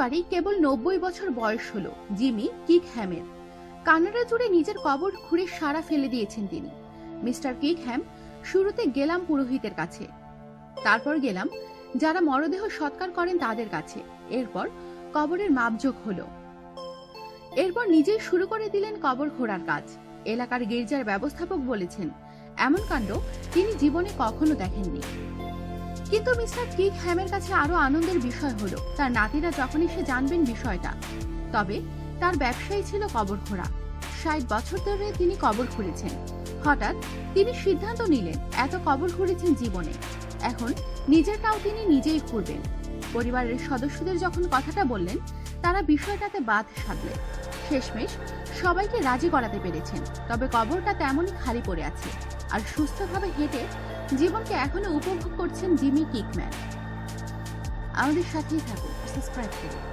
এবারই কেবল নব্বই বছর বয়স হলো, জিমি কিক হ্যামের কানাডা জুড়ে নিজের কবর খুঁড়ে সারা ফেলে দিয়েছেন তিনি। মিস্টার কিক হ্যাম শুরুতে গেলাম পুরোহিতের কাছে। তারপর গেলাম যারা মরদেহ সৎকার করেন তাদের কাছে। এরপর কবরের মাপযোগ হলো। এরপর নিজেই শুরু করে দিলেন কবর খোঁড়ার কাজ। এলাকার গির্জার ব্যবস্থাপক বলেছেন, এমন কাণ্ড তিনি জীবনে কখনো দেখেননি। কিন্তু মিস্টার কিক হ্যামের কাছে আরও আনন্দের বিষয় হলো। তার নাতিরা যখন এসে জানবেন বিষয়টা, তবে তার ব্যবসায়ী ছিল কবর খোঁড়া ষাট বছর ধরে তিনি কবর খুঁড়েছেন হঠাৎ তিনি সিদ্ধান্ত নিলেন, এত কবর খুঁড়েছেন জীবনে। এখন নিজেরটাও তিনি নিজেই খুঁড়বেন পরিবারের সদস্যদের যখন কথাটা বললেন, তারা বিষয়টাতে বাদ সাধলেন। শেষমেশ সবাইকে রাজি করাতে পেরেছেন, তবে কবরটা তেমনই খালি পড়ে আছে আর সুস্থভাবে হেঁটে জীবনকে এখনও উপভোগ করছেন জিমি কিকম্যান। আমাদের সাথেই থাকুন, সাবস্ক্রাইব করুন।